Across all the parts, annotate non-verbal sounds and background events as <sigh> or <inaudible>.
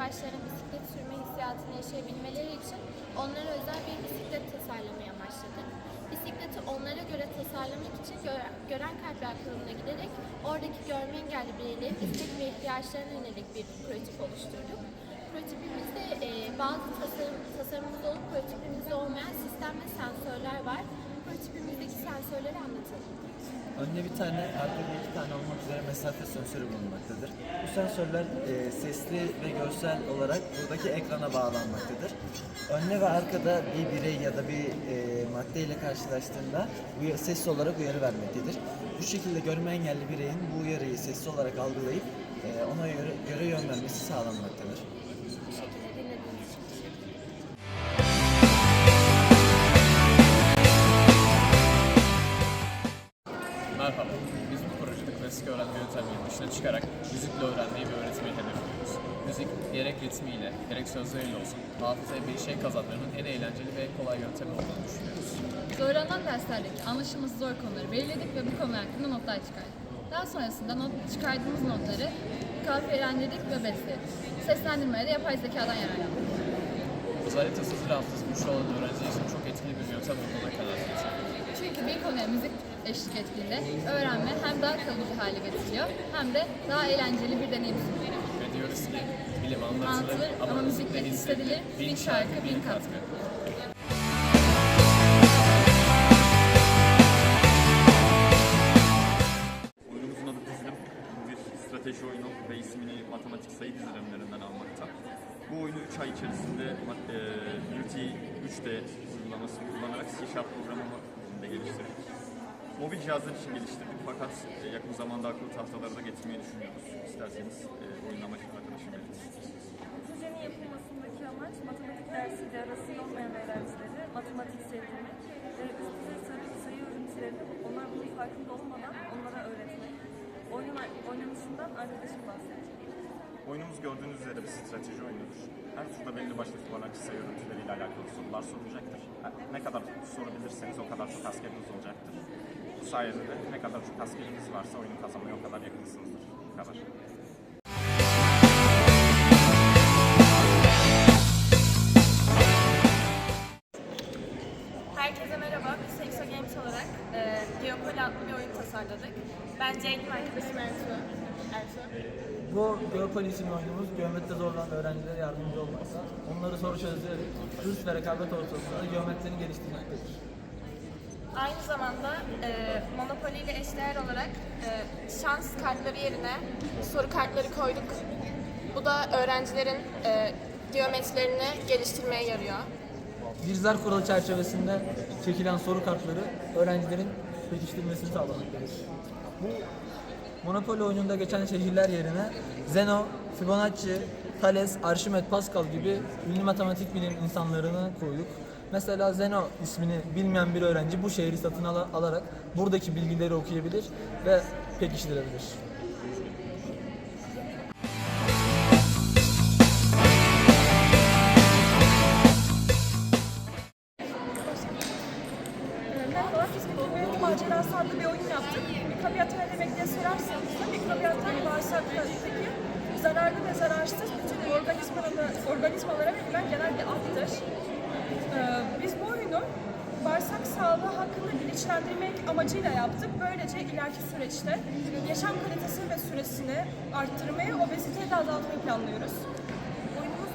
yurttaşların bisiklet sürme hissiyatını yaşayabilmeleri için onlara özel bir bisiklet tasarlamaya başladık. Bisikleti onlara göre tasarlamak için Gören Kalpler Kurumu'na giderek oradaki görme engelli bireylerin istek ve ihtiyaçlarına yönelik bir prototip oluşturduk. Prototipimizde e, bazı tasarım, tasarımımızda olup prototipimizde olmayan sistem ve sensörler var. Prototipimizdeki sensörleri anlatalım. Önde bir tane, arkada iki tane olmak üzere mesafe sensörü bulunmaktadır. Bu sensörler e, sesli ve görsel olarak buradaki ekrana bağlanmaktadır. Önde ve arkada bir birey ya da bir e, madde ile karşılaştığında sesli olarak uyarı vermektedir. Bu şekilde görme engelli bireyin bu uyarıyı sesli olarak algılayıp e, ona göre, göre yön sağlanmaktadır. Bu şekilde dinlediğiniz için dışına çıkarak müzikle öğrenmeyi ve öğretmeyi hedefliyoruz. Müzik gerek ritmiyle, gerek sözleriyle olsun hafızaya bir şey kazandırmanın en eğlenceli ve kolay yöntemi olduğunu düşünüyoruz. Zorlanan derslerdeki anlaşılması zor konuları belirledik ve bu konular hakkında notlar çıkardık. Daha sonrasında not, çıkardığımız notları kafiyelendirdik ve besledik. Seslendirmeye de yapay zekadan yararlandık. Özellikle sözlü hafızası güçlü olan öğrenciler için çok etkili bir yöntem olduğuna karar verdik. Çünkü bir konuya müzik eşlik ettiğinde öğrenme hem daha kalıcı hale getiriliyor hem de daha eğlenceli bir deneyim sunuyor. Ve diyoruz ki bilim anlatılır Anlatılır ama müzikle hissedilir, bin şarkı, bin katkı. Oyunumuzun adı dizilim. Bu bir strateji oyunu ve ismini matematik sayı dizilimlerinden almakta. Bu oyunu 3 ay içerisinde e, Unity 3D uygulamasını kullanarak C Sharp programı geliştirdik. Mobil cihazlar için geliştirdik fakat e, yakın zamanda akıllı tahtaları da getirmeyi düşünüyoruz. İsterseniz e, oyun amacını arkadaşım belirtin. Projenin yapılmasındaki amaç matematik dersiyle arası olmayan öğrencileri matematik sevdirmek ve üst düzey sayı, sayı örüntülerini onlar bunun farkında olmadan onlara öğretmek. Oyunun oynanışından arkadaşım bahsedecek. Oyunumuz gördüğünüz üzere bir strateji oyunudur. Her turda belli başlı Fibonacci sayı örüntüleriyle alakalı sorular sorulacaktır. Ne kadar soru bilirseniz o kadar çok askeriniz olacaktır. Bu sayede de ne kadar çok askeriniz varsa oyunu kazanmaya o kadar yakınsınızdır. Bu kadar. Herkese merhaba. Biz Sexo Games olarak e, Geopoli adlı bir oyun tasarladık. Ben Ceylin, arkadaşım Ertuğ. Ertuğ. Bu Geopoli isimli oyunumuz geometride zorlanan öğrencilere yardımcı olmakta. Onları soru çözerek hırs ve rekabet ortamında geometrilerini geliştirmektedir. Aynı zamanda e, Monopoly ile eşdeğer olarak e, şans kartları yerine soru kartları koyduk. Bu da öğrencilerin e, geometrilerini geliştirmeye yarıyor. Bir zar kuralı çerçevesinde çekilen soru kartları öğrencilerin pekiştirmesini sağlamaktadır. Bu Monopoly oyununda geçen şehirler yerine Zeno, Fibonacci, Thales, Arşimet, Pascal gibi ünlü matematik bilim insanlarını koyduk. Mesela Zeno ismini bilmeyen bir öğrenci bu şehri satın ala- alarak buradaki bilgileri okuyabilir ve pekiştirebilir. Planlıyoruz. Oyunumuz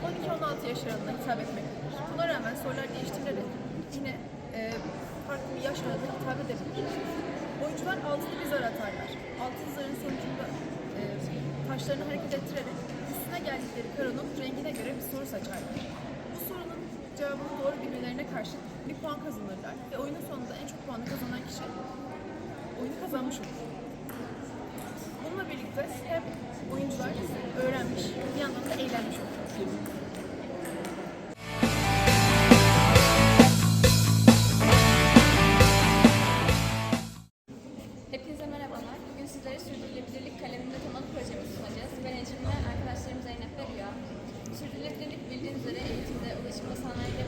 12-16 yaş aralığına hitap etmektedir. Buna rağmen sorular değiştirilerek yine e, farklı bir yaş aralığına hitap edebilir. Oyuncular altılı bir zar atarlar. Altılı zarın sonucunda e, taşlarını hareket ettirerek üstüne geldikleri karonun rengine göre bir soru saçarlar. Bu sorunun cevabını doğru bilmelerine karşın bir puan kazanırlar ve oyunun sonunda en çok puanı kazanan kişi oyunu kazanmış olur. Birlikte hem oyuncular öğrenmiş, bir yandan da eğlenmiş ve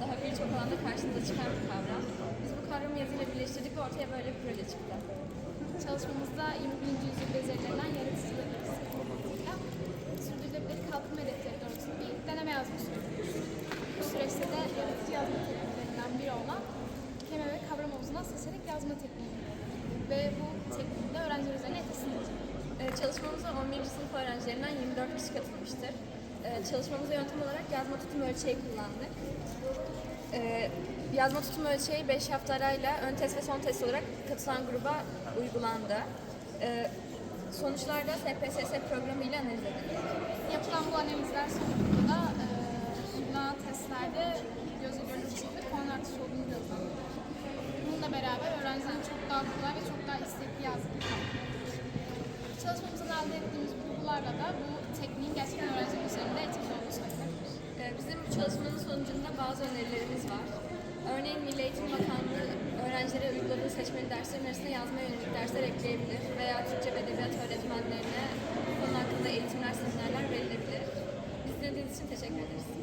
daha birçok alanda karşımıza çıkan bir kavram. Biz bu kavramı yazıyla birleştirdik ve ortaya böyle bir proje çıktı. Çalışmamızda 21. yüzyıl becerilerinden yaratıcılığı sürdürülebilir kalkınma hedefleri doğrultusunda bir deneme yazma. Bu süreçte de yaratıcı yazma tekniklerinden biri olan kelime ve kavram havuzundan seçerek yazma tekniği ve bu teknikte öğrenciler üzerine etkisini ee, Çalışmamıza 11. sınıf öğrencilerinden 24 kişi katılmıştır. Ee, Çalışmamıza yöntem olarak yazma tutum ölçeği kullandık. Ee, yazma tutum ölçeği 5 hafta ön test ve son test olarak katılan gruba uygulandı. Ee, sonuçlar da SPSS programı ile analiz edildi. Yapılan bu analizler sonucunda e, uygulanan testlerde gözle görülür şekilde puan artışı olduğunu gözlemledik. Bununla beraber öğrencilerin çok daha kolay ve çok daha istekli yazdığını. Çalışmamızdan elde ettiğimiz bulgularla da bu tekniğin gerçekten öğrenciler üzerinde etkili olduğunu söyleyebiliriz. Ee, bizim bu çalışmanın sonucunda bazı önerilerimiz var. Örneğin Milli Eğitim Bakanlığı öğrencilere uyguladığı seçmeli derslerin arasında yazmaya yönelik dersler ekleyebilir veya Türkçe ve Edebiyat öğretmenlerine bu konu hakkında eğitimler, seminerler verilebilir. Biz dinlediğiniz için teşekkür ederiz.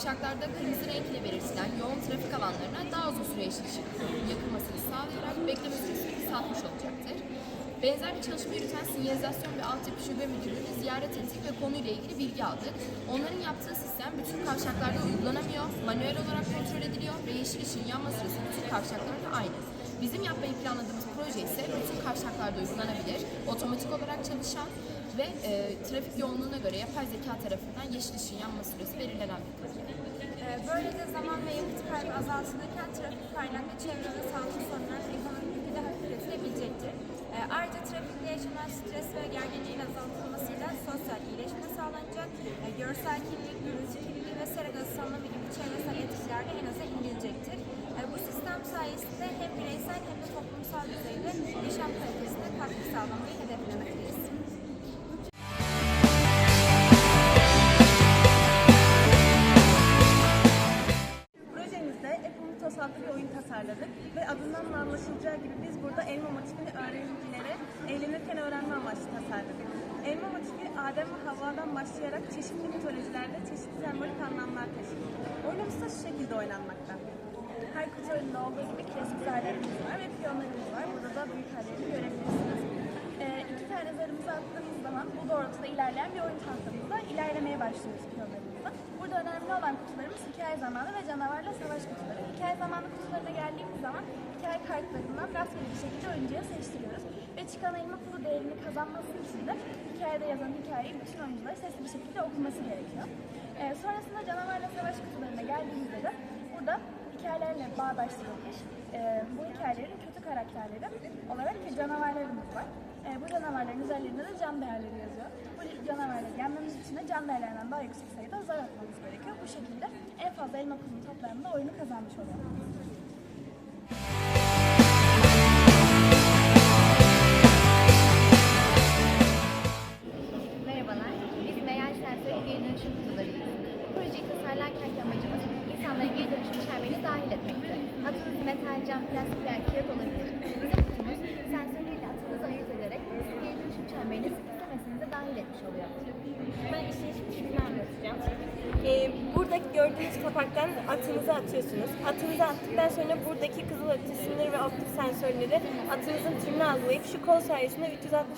Kavşaklarda kırmızı renkle belirtilen yoğun trafik alanlarına daha uzun süre yeşil yakılmasını sağlayarak bekleme süresini kısaltmış olacaktır. Benzer bir çalışma yürüten sinyalizasyon ve altyapı şube müdürlüğünü ziyaret ettik ve konuyla ilgili bilgi aldık. Onların yaptığı sistem bütün kavşaklarda uygulanamıyor, manuel olarak kontrol ediliyor ve yeşil ışığın yanma sırası bütün kavşaklarda aynı. Bizim yapmayı planladığımız proje ise bütün kavşaklarda uygulanabilir, otomatik olarak çalışan ve e, trafik yoğunluğuna göre yapay zeka tarafından yeşil ışığın yanma süresi belirlenen bir proje. Böylece zaman ve yakıt kaybı azaltılırken trafik çevre ve sağlık sorunlarının ekonomik bir de hafifletilebilecektir. Ee, Ayrıca trafikte yaşanan stres ve gerginliğin azaltılmasıyla sosyal iyileşme sağlanacak, Ee, görsel kirlilik, gürültü kirliliği ve sera gazı salınımı gibi çevresel etkiler de en aza indirilecektir. Ee, Bu sistem sayesinde hem bireysel hem de toplumsal düzeyde yaşam kalitesine katkı sağlamayı hedeflemekteyiz. Adem ve Havva'dan başlayarak çeşitli mitolojilerde çeşitli sembolik anlamlar taşıyor. Oyunumuz da şu şekilde oynanmakta. Her kutu oyununda olduğu gibi klasik zarlarımız var ve piyonlarımız var. Burada da büyük harfleri görebilirsiniz. Ee, iki tane zarımızı attığımız zaman bu doğrultuda ilerleyen bir oyun tahtamızda ilerlemeye başlıyoruz piyonlarımızla. Burada önemli olan kutularımız hikaye zamanı ve canavarla savaş kutuları. Hikaye zamanı kutularına geldiğimiz zaman hikaye kartlarından rastgele bir şekilde oyuncuya seçtiriyoruz. Ve çıkan elma pulu değerini kazanması için de hikayede yazan hikayeyi bütün oyunculara sesli bir şekilde okuması gerekiyor. Ee, sonrasında canavarla savaş kutularına geldiğimizde de burada hikayelerle bağdaştırılmış e, bu hikayelerin kötü karakterleri olarak bir canavarlarımız var. E, bu canavarların üzerlerinde de can değerleri yazıyor. Bu canavarları yenmemiz için de can değerlerinden daha yüksek sayıda zar atmamız gerekiyor. Bu şekilde en fazla elma pulunu toplamda oyunu kazanmış oluyor.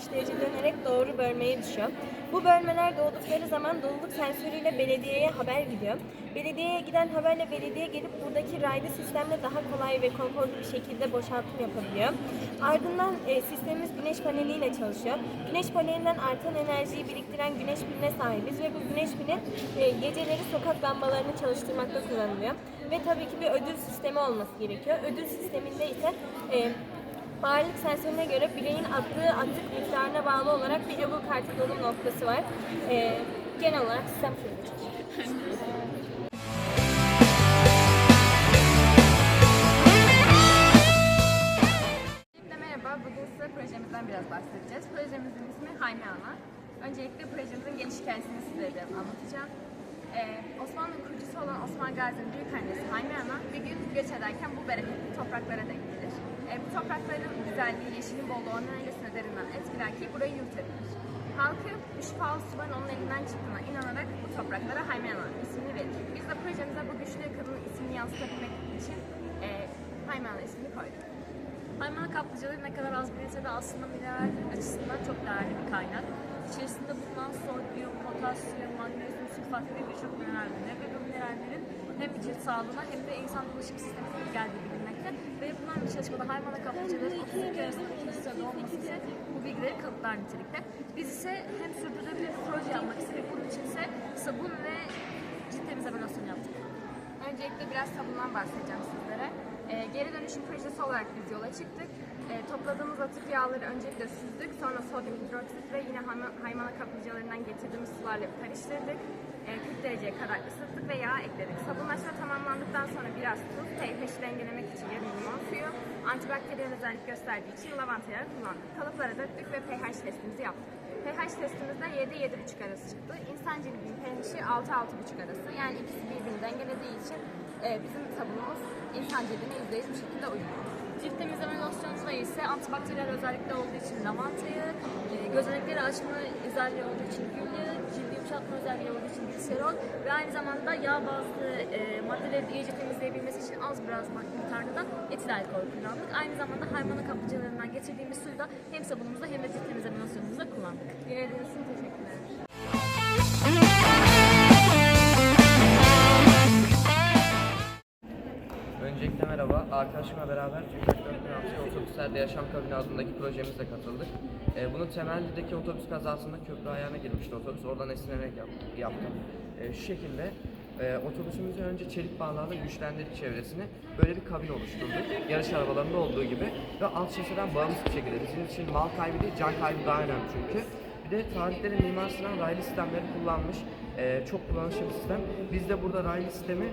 360 derece dönerek doğru bölmeye düşüyor. Bu bölmeler doğdukları zaman doluluk sensörüyle belediyeye haber gidiyor. Belediyeye giden haberle belediye gelip buradaki raylı sistemle daha kolay ve konforlu bir şekilde boşaltım yapabiliyor. Ardından e, sistemimiz güneş paneliyle çalışıyor. Güneş panelinden artan enerjiyi biriktiren güneş piline sahibiz ve bu güneş pili e, geceleri sokak lambalarını çalıştırmakta kullanılıyor. Ve tabii ki bir ödül sistemi olması gerekiyor. Ödül sisteminde ise e, Ağırlık sensörüne göre bireyin attığı atık miktarına bağlı olarak bir Apple kartı dolum noktası var. E, genel olarak sistem şöyle çalışıyor. Merhaba, bugün size projemizden biraz bahsedeceğiz. Projemizin ismi Hayme Ana. Öncelikle projemizin geliş hikayesini sizlere anlatacağım. Ee, Osmanlı kurucusu olan Osman Gazi'nin büyük annesi Hayme Ana bir gün göç ederken bu bereketli topraklara denk. Ee, bu toprakların güzelliği, yeşilin bolluğu onun öylesine derinden etkiler ki burayı yurt edilir. Halkı bu şifalı suların onun elinden çıktığına inanarak bu topraklara Hayme Ana ismini verir. Biz de projemize bu güçlü kadının ismini yansıtabilmek için e, Hayme Ana ismini koyduk. Haymana kaplıcaları ne kadar az bilinse de aslında mineral açısından çok değerli bir kaynak. İçerisinde bulunan sodyum, potasyum, magnezyum, sülfat gibi birçok mineral ve bu minerallerin hem cilt sağlığına hem de insan dolaşım sistemine iyi geldiği bilinmekte. Ve yapılan bir çalışmada Haymana kaplıcaları 32 arasında ikinci sırada olması ise bu bilgileri kanıtlar nitelikte. Biz ise hem sürdürülebilir bir proje yapmak istedik. Bunun için ise sabun ve cilt temizleme losyonu yaptık. Öncelikle biraz sabundan bahsedeceğim sizlere. Ee, geri dönüşüm projesi olarak biz yola çıktık. Ee, topladığımız atık yağları öncelikle süzdük, sonra sodyum hidroksit ve yine hayma- haymana kaplıcalarından getirdiğimiz sularla karıştırdık. Ee, 40 dereceye kadar ısıttık ve yağ ekledik. Sabunlaşma tamamlandıktan sonra biraz tuz, pH dengelemek için yarım limon suyu, antibakteriyel özellik gösterdiği için lavanta yağı kullandık. Kalıplara döktük ve pH testimizi yaptık. pH testimizde 7-7,5 arası çıktı. İnsan cildinin pH'i 6-6,5 arası. Yani ikisi birbirini dengelediği için e, bizim sabunumuz insan cildine %100 bir şekilde uyuyor. Cilt temizleme ise antibakteriyel özellikle olduğu için lavantayı, e, gözenekleri açma özelliği olduğu için gül yağı, cildi yumuşatma özelliği olduğu için gliserol ve aynı zamanda yağ bazlı e, maddeleri de iyice temizleyebilmesi için az biraz miktarda da etil alkol kullandık. Aynı zamanda haymana kaplıcalarından getirdiğimiz suyu da hem sabunumuzda hem de cilt temizleme losyonumuzda kullandık. Dinlediğiniz için teşekkür ederim. Öncelikle merhaba. Arkadaşımla beraber Türkiye 4006 Otobüslerde Yaşam Kabini adındaki projemize katıldık. Ee, bunun temellideki otobüs kazasında köprü ayağına girmişti otobüs. Oradan esinerek yap- yaptım. Ee, şu şekilde e, otobüsümüzü önce çelik bağlarla güçlendirdik çevresini. Böyle bir kabin oluşturduk. Yarış arabalarında olduğu gibi. Ve alt şaseden bağımsız bir şekilde. Bizim için mal kaybı değil, can kaybı daha önemli çünkü. Bir de tarihleri Mimar Sinan raylı sistemleri kullanmış. Ee, çok kullanışlı bir sistem. Biz de burada raylı sistemi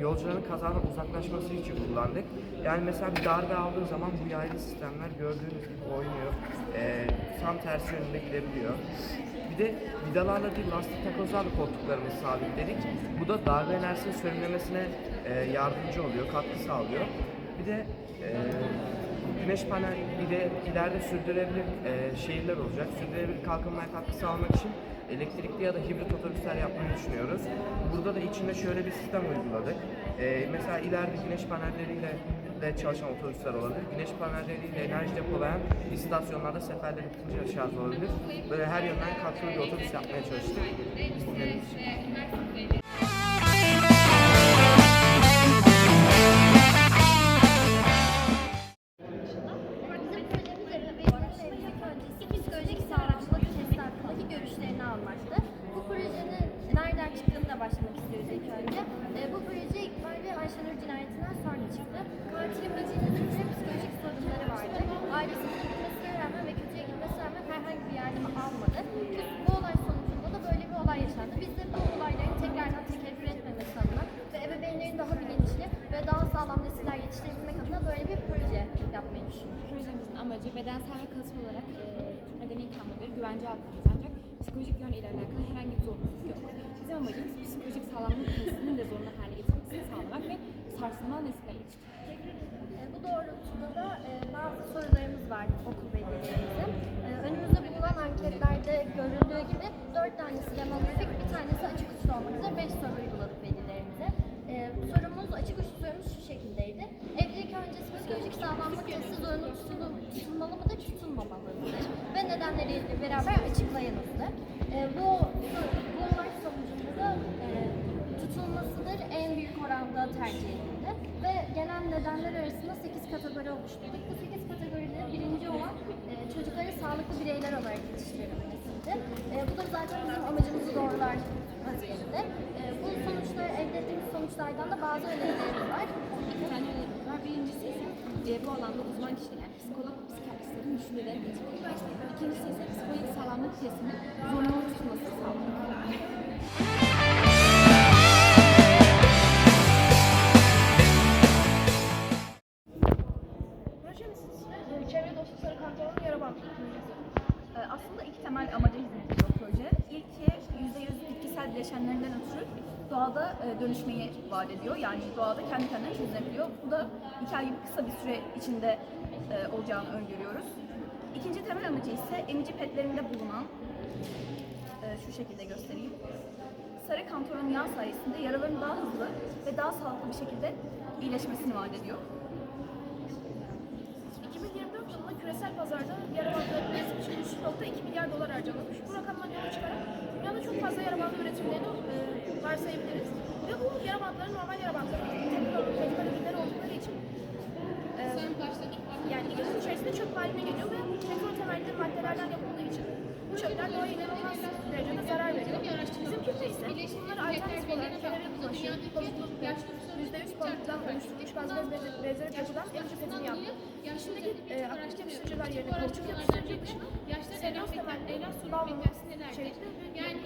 yolcuların kazadan uzaklaşması için kullandık. Yani mesela bir darbe aldığı zaman bu yaylı sistemler gördüğünüz gibi oynuyor. Ee, tam tersi yönünde gidebiliyor. Bir de vidalarla değil lastik takozlarla koltuklarımızı sabitledik. Bu da darbe enerjisinin sönümlemesine e, yardımcı oluyor, katkı sağlıyor. Bir de e, güneş panel de ileride sürdürülebilir e, şehirler olacak. Sürdürülebilir kalkınmaya katkı sağlamak için elektrikli ya da hibrit otobüsler yapmayı düşünüyoruz. Burada da içinde şöyle bir sistem uyguladık. E, mesela ileride güneş panelleriyle de çalışan otobüsler olabilir. Güneş panelleriyle enerji depolayan istasyonlarda seferleri bitince şarj olabilir. Böyle her yönden katkılı bir otobüs yapmaya çalıştık. Biz Projemizin amacı bedensel ve kalıtsal olarak e, nedeni kalmadır, güvence altındayız ancak psikolojik yönüyle alakalı herhangi bir zorunluluk yok. Bizim amacımız psikolojik sağlamlık testinin de zorunlu hale getirmesini sağlamak ve sarsılmaz nesiller yetiştirmek. E, Bu doğrultuda da e, bazı sorularımız var okul velilerimizin. E, önümüzde bulunan anketlerde görüldüğü gibi dört tanesi demografik, bir tanesi açık uçlu olmak üzere beş soru uyguladık velilerimize. E, sorumuz, açık uçlu sorumuz şu şekildeydi. Evlilik öncesi psikolojik sağlamlık testi zorunlu tutulu, tutulmalı mıdır, tutulmamalı mıdır? Ve nedenleriyle beraber açıklayınızdı. E, bu, bu olay sonucunda da e, tutulmasıdır en büyük oranda tercih edildi. Ve genel nedenler arasında 8 kategori oluşturduk. Bu 8 kategoride birinci olan e, çocukları sağlıklı bireyler olarak yetiştirilmesiydi. E, bu da zaten bizim amacımızı doğrular vaziyette. E, bu sonuçlar, elde ettiğimiz sonuçlardan da bazı önerilerimiz var. Birincisi ise e, bu alanda uzman kişiler, psikolog psikiyatristlerin düşünceleri geçmek. İkincisi ise psikolojik sağlamlık testinin zorunlu tutulması projesi. Ee, Aslında iki temel amaca hizmet ediyor proje. İlki %100 bitkisel bileşenlerinden ötürü doğada e, dönüşmeyi vaat ediyor. Yani doğada kendi kendine çözülebiliyor. İki ay gibi kısa bir süre içinde e, olacağını öngörüyoruz. İkinci temel amacı ise emici petlerinde bulunan, e, şu şekilde göstereyim. Sarı kantaron yağ sayesinde yaraların daha hızlı ve daha sağlıklı bir şekilde iyileşmesini vaat ediyor. 2024 yılında küresel pazarda yara üretimi için 3.2 milyar dolar harcanmış. Bu rakamdan yola çıkarak dünyada çok fazla yara bandı üretimlerini e, varsayabiliriz. Ve bu yara bandları normal yara bandları, medikal ürünleri yani yılın içerisinde çöp haline geliyor ve petrol temelli maddelerden yapıldığı için bu çöpler doğaya inanılmaz derecede zarar veriyor. Bizim firma ise bunları alternatif olarak kenara bulaşıyor. %100 pamuktan oluşturulmuş gaz bez bezleri yapılan emici petini yaptı. İçindeki e, aktif yapıştırıcılar yerine kauçuk yapıştırıcı dışında selüloz temelli bal içerikli yani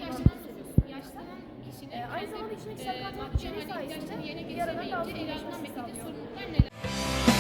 yaşlanan e, aynı zamanda içindeki sarı kantaron içeriği sayesinde yaraların daha hızlı iyileşmesini sağlıyor.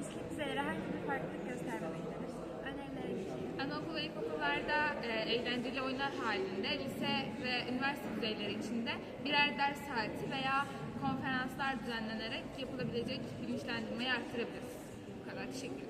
Bilinçlik düzeyleri her türlü farklılık göstermemektedir. Önerilere geçelim. Anaokul ve ilkokullarda e, eğlenceli oyunlar halinde lise ve üniversite düzeyleri içinde birer ders saati veya konferanslar düzenlenerek yapılabilecek bilinçlendirmeyi arttırabiliriz. Bu kadar. Teşekkür ederim.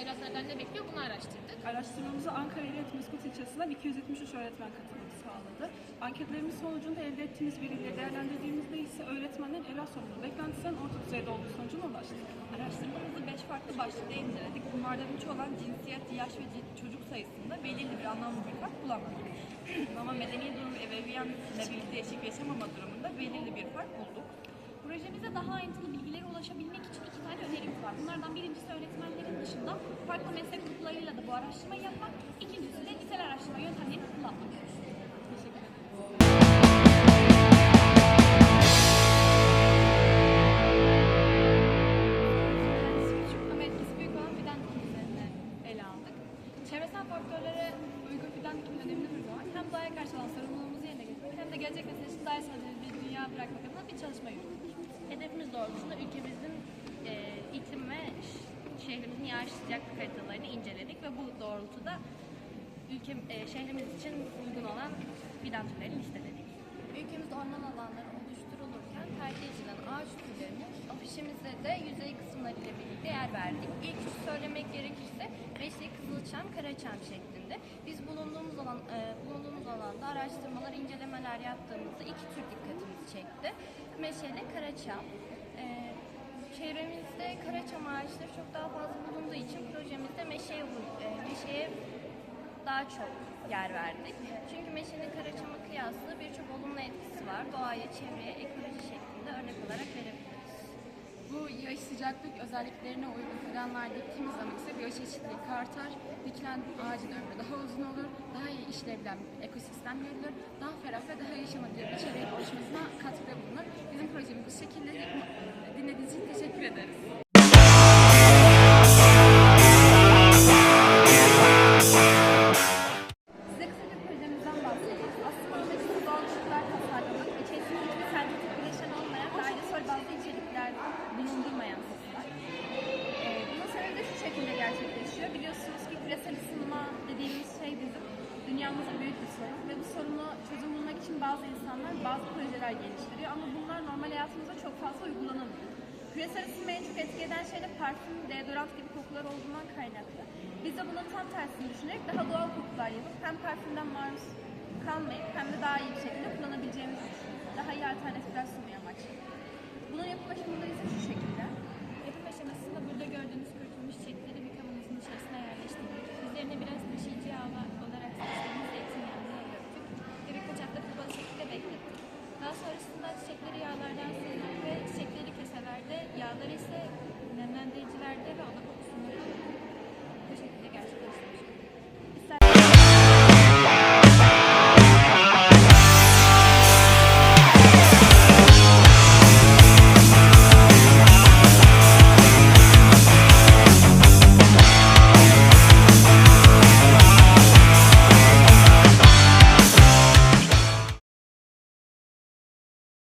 Evlatlardan ne bekliyor bunu araştırdık. Araştırmamıza Ankara İlet Meskut ilçesinden 273 öğretmen katılımı sağladı. Anketlerimiz sonucunda elde ettiğimiz verileri değerlendirdiğimizde ise öğretmenlerin evlat sorumluluğu beklentisinin orta düzeyde olduğu sonucuna ulaştık. Araştırmamızı 5 farklı başlıkta inceledik. Bunlardan üç olan cinsiyet, yaş ve çocuk sayısında belirli bir anlamlı bir fark bulamadık. <clears throat> Ama medeni durum ve ebeveyyenle birlikte eşlik yaşamama durumunda belirli bir fark bulduk. Projemize daha ayrıntılı bilgilere ulaşabilmek için iki tane önerimiz var. Bunlardan birincisi öğretmenlerin dışında farklı meslek gruplarıyla da bu araştırmayı yapmak. İkincisi de nitel araştırma yöntemlerini kullanmak. Teşekkür ederim. Çevresel faktörlere uygun fidan dikimi önemli zaman hem doğaya karşı olan sorumluluğumuzu yerine getirmek hem de gelecek nesil için daha bir dünya bırakmak adına bir çalışma yürüttük. Hedefimiz doğrultusunda ülkemizin e, iklim ve şehrimizin yağış sıcaklık haritalarını inceledik ve bu doğrultuda ülke, e, şehrimiz için uygun olan fidan türlerini listeledik. Ülkemizde orman alanları oluşturulurken tercih edilen ağaç türlerini afişimizde de yüzey kısımlarıyla birlikte yer verdik. İlk üç söylemek gerekirse Beşli Kızılçam, Karaçam şeklinde. Biz bulunduğumuz alan e, bulunduğumuz alanda araştırmalar, incelemeler yaptığımızda iki tür dikkatimizi çekti. Meşeli, Karaçam. E, çevremizde Karaçam ağaçları çok daha fazla bulunduğu için projemizde meşeye, e, meşeye daha çok yer verdik. Çünkü meşenin karaçama kıyaslı birçok olumlu etkisi var. Doğaya, çevreye, ekoloji şeklinde örnek olarak verebiliriz. Bu yaş sıcaklık özelliklerine uygun fidanlar diktiğimiz zaman ise biyoçeşitlilik artar, dikilen ağacın ömrü daha uzun olur, daha iyi işleyebilen bir ekosistem görülür, daha ferah ve daha yaşanabilir bir çevrenin oluşmasına katkıda bulunur. Bizim projemiz bu şekilde dinlediğiniz için teşekkür ederiz. olmasını düşünerek daha doğal kokular yapıp hem parfümden maruz kalmayıp hem de daha iyi bir şekilde kullanabileceğimiz daha iyi alternatifler sunmaya amaçlı. Bunun yapı başımında ise şu şekilde.